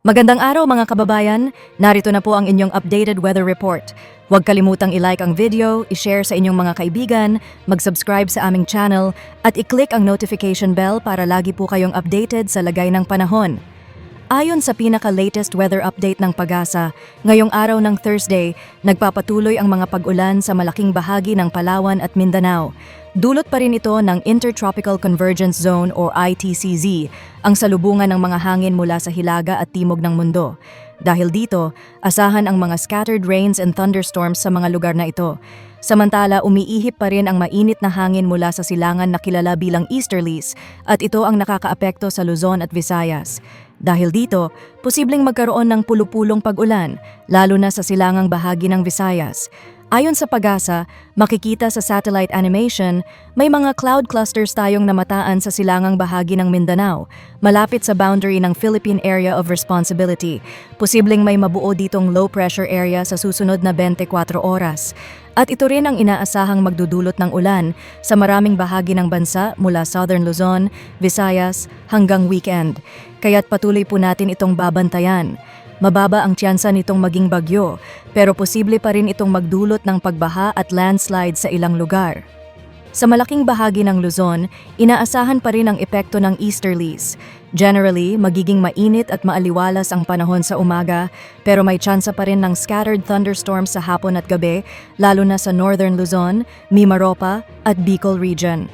Magandang araw mga kababayan, narito na po ang inyong updated weather report. Huwag kalimutang i-like ang video, i-share sa inyong mga kaibigan, mag-subscribe sa aming channel, at i-click ang notification bell para lagi po kayong updated sa lagay ng panahon. Ayon sa pinaka-latest weather update ng Pagasa, ngayong araw ng Thursday, nagpapatuloy ang mga pag-ulan sa malaking bahagi ng Palawan at Mindanao. Dulot pa rin ito ng Intertropical Convergence Zone or ITCZ, ang salubungan ng mga hangin mula sa hilaga at timog ng mundo. Dahil dito, asahan ang mga scattered rains and thunderstorms sa mga lugar na ito. Samantala, umiihip pa rin ang mainit na hangin mula sa silangan na kilala bilang easterlies at ito ang nakakaapekto sa Luzon at Visayas. Dahil dito, posibleng magkaroon ng pulupulong pag-ulan, lalo na sa silangang bahagi ng Visayas. Ayon sa pag-asa, makikita sa satellite animation, may mga cloud clusters tayong namataan sa silangang bahagi ng Mindanao, malapit sa boundary ng Philippine Area of Responsibility. Posibleng may mabuo ditong low pressure area sa susunod na 24 oras. At ito rin ang inaasahang magdudulot ng ulan sa maraming bahagi ng bansa mula Southern Luzon, Visayas hanggang weekend. Kaya't patuloy po natin itong babantayan. Mababa ang tiyansa nitong maging bagyo, pero posible pa rin itong magdulot ng pagbaha at landslide sa ilang lugar. Sa malaking bahagi ng Luzon, inaasahan pa rin ang epekto ng easterlies. Generally, magiging mainit at maaliwalas ang panahon sa umaga, pero may tsansa pa rin ng scattered thunderstorms sa hapon at gabi, lalo na sa northern Luzon, Mimaropa at Bicol region.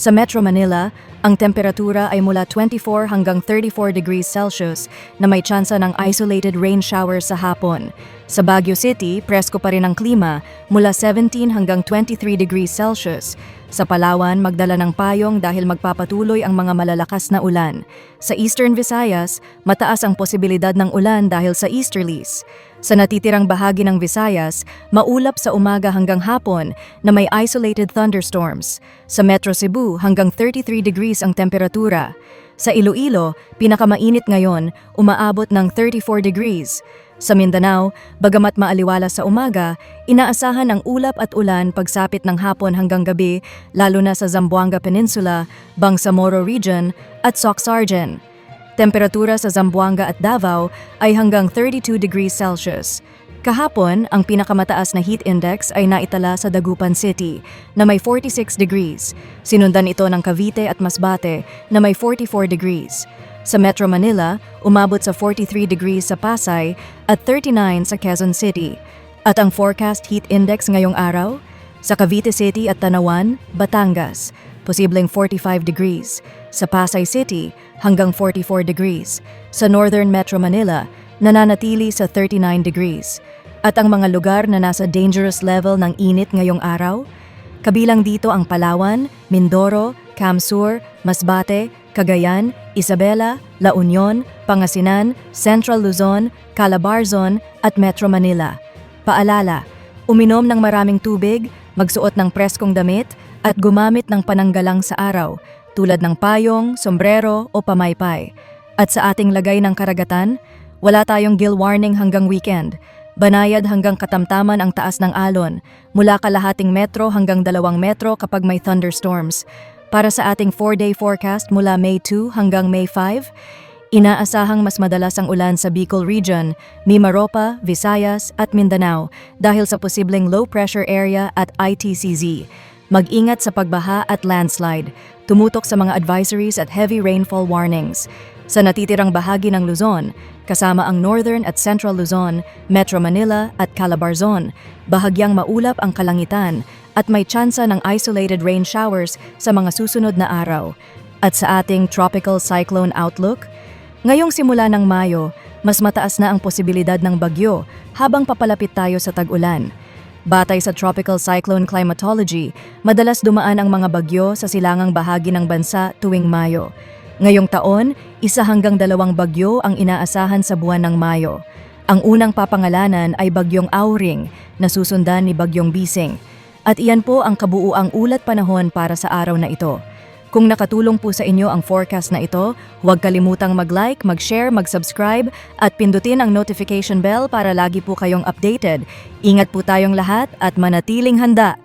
Sa Metro Manila, ang temperatura ay mula 24 hanggang 34 degrees Celsius na may tsansa ng isolated rain showers sa hapon. Sa Baguio City, presko pa rin ang klima mula 17 hanggang 23 degrees Celsius. Sa Palawan, magdala ng payong dahil magpapatuloy ang mga malalakas na ulan. Sa Eastern Visayas, mataas ang posibilidad ng ulan dahil sa easterlies. Sa natitirang bahagi ng Visayas, maulap sa umaga hanggang hapon na may isolated thunderstorms. Sa Metro Cebu, hanggang 33 degrees ang temperatura. Sa Iloilo, pinakamainit ngayon, umaabot ng 34 degrees. Sa Mindanao, bagamat maaliwala sa umaga, inaasahan ang ulap at ulan pagsapit ng hapon hanggang gabi, lalo na sa Zamboanga Peninsula, Bangsamoro Region at Soxargen. Temperatura sa Zamboanga at Davao ay hanggang 32 degrees Celsius. Kahapon, ang pinakamataas na heat index ay naitala sa Dagupan City na may 46 degrees. Sinundan ito ng Cavite at Masbate na may 44 degrees. Sa Metro Manila, umabot sa 43 degrees sa Pasay at 39 sa Quezon City. At ang forecast heat index ngayong araw? Sa Cavite City at Tanawan, Batangas, posibleng 45 degrees. Sa Pasay City, hanggang 44 degrees. Sa Northern Metro Manila, nananatili sa 39 degrees. At ang mga lugar na nasa dangerous level ng init ngayong araw? Kabilang dito ang Palawan, Mindoro, Camsur, Masbate, Cagayan, Isabela, La Union, Pangasinan, Central Luzon, Calabarzon at Metro Manila. Paalala, uminom ng maraming tubig, magsuot ng preskong damit at gumamit ng pananggalang sa araw tulad ng payong, sombrero o pamaypay. At sa ating lagay ng karagatan, wala tayong gill warning hanggang weekend. Banayad hanggang katamtaman ang taas ng alon, mula kalahating metro hanggang dalawang metro kapag may thunderstorms. Para sa ating 4-day forecast mula May 2 hanggang May 5, inaasahang mas madalas ang ulan sa Bicol Region, Mimaropa, Visayas at Mindanao dahil sa posibleng low pressure area at ITCZ. Mag-ingat sa pagbaha at landslide, tumutok sa mga advisories at heavy rainfall warnings. Sa natitirang bahagi ng Luzon, kasama ang Northern at Central Luzon, Metro Manila at Calabarzon, bahagyang maulap ang kalangitan at may tsansa ng isolated rain showers sa mga susunod na araw. At sa ating tropical cyclone outlook, ngayong simula ng Mayo, mas mataas na ang posibilidad ng bagyo habang papalapit tayo sa tag-ulan. Batay sa tropical cyclone climatology, madalas dumaan ang mga bagyo sa silangang bahagi ng bansa tuwing Mayo. Ngayong taon, isa hanggang dalawang bagyo ang inaasahan sa buwan ng Mayo. Ang unang papangalanan ay Bagyong Auring na susundan ni Bagyong Bising. At iyan po ang kabuuang ulat panahon para sa araw na ito. Kung nakatulong po sa inyo ang forecast na ito, huwag kalimutang mag-like, mag-share, mag-subscribe at pindutin ang notification bell para lagi po kayong updated. Ingat po tayong lahat at manatiling handa